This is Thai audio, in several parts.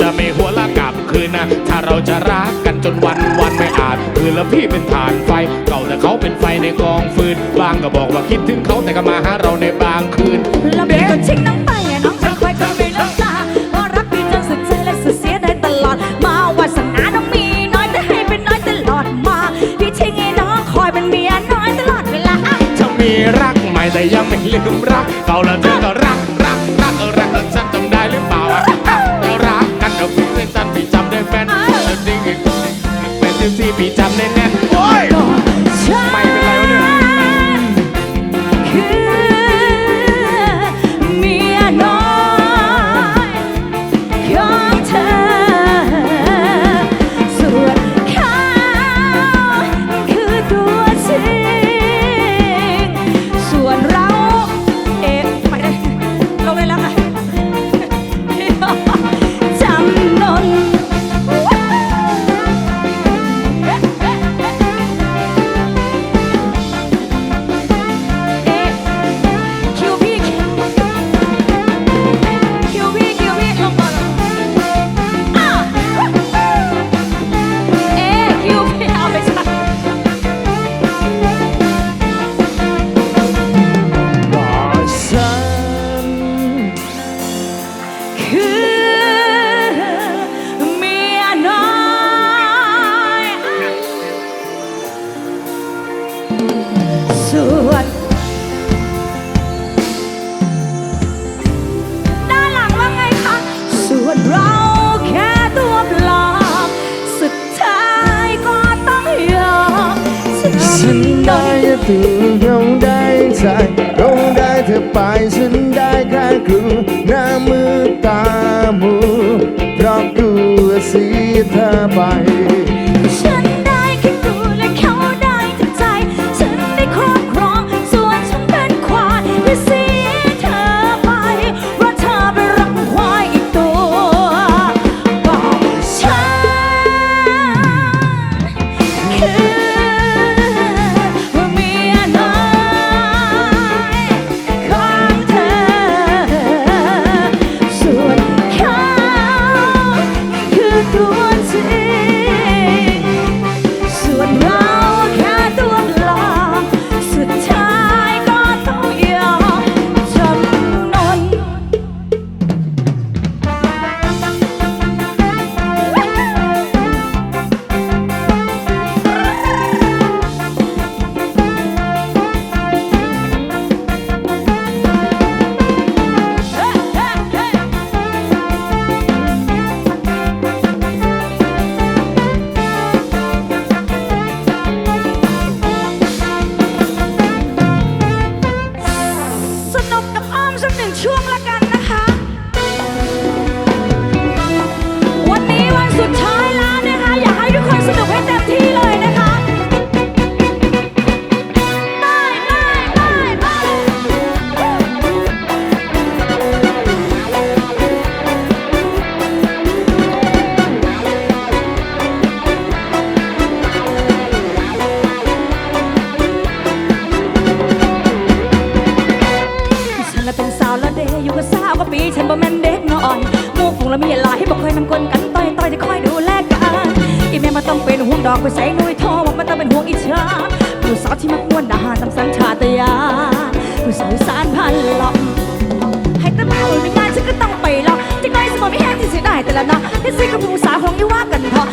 จะไม่หัวละกลับคืนนะ ถ้าเราจะรักกันจนวันวันไม่อาจคือแล้วพี่เป็นฐานไฟเก่าแต่เขาเป็นไฟในกองฟืนบางก็บอกว่าคิดถึงเขาแต่ก็มาหาเราในบางคืนแล้วพี่ก็ทิ้งน้องไปอะน้องจะคอยก็ไม่เลิกลาเพราะรักพี่จนสุดใจและสุดเสียได้ตลอด มาวาสนาน้องมีน้อยแต่ให้เป็นน้อยตลอดมา พี่ทิ้งให้น้องคอยเป็นเมียน้อยตลอดเวลาถ้ามีรักใหม่แต่ยังไม่ลืมรักเก่าแล้วเธอก็รักรัก พี่จำได้แน่นโอ้ย ได้ตื่นเราได้ใจเราได้เธอไปฉันได้แค่ครูหน้ามือตามูเพราะกลัวสีเธอไป อนมู่ฝูงละมีหลายบ่เคยนำคนกันต่อยต่อยจะคอยดูแลกันอีแม่มาต้องเป็นห่วงดอกไปใส่หนุ่ยทอว่ามันต้องเป็นห่วงอีชาผู้สาวที่มักม่วนอาหารตามสัญชาตญาณผู้สาวอีสานพันหลอกให้แต่มาเอไม่งานฉันก็ต้องไปหรอกจะน้อยสมองไม่แห้งที่เสียดายแต่ละนาะที่ซื้อกับผู้สาวของยี่ว่ากันเถอะ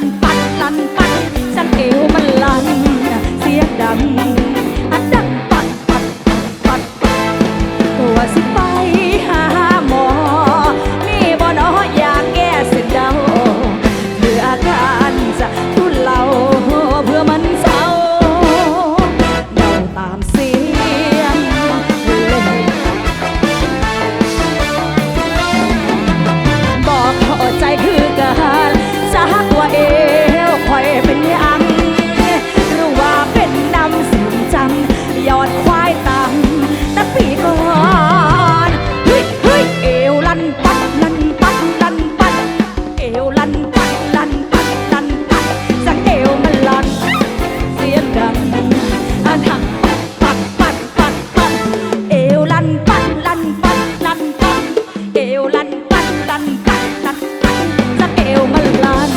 Bye. ปีก่อนเฮ้ยเฮ้ยเอวลันปัดลันปัดลันปัดเอวลันปัดลันปัดลันปัดสังเอวมันลันเสียงดังอันหักปัดปัดปัดปัดเอวลันปัดลันปัดลันปัดเอวลันปัดลันปัดลันปัดสังเอวมันลัน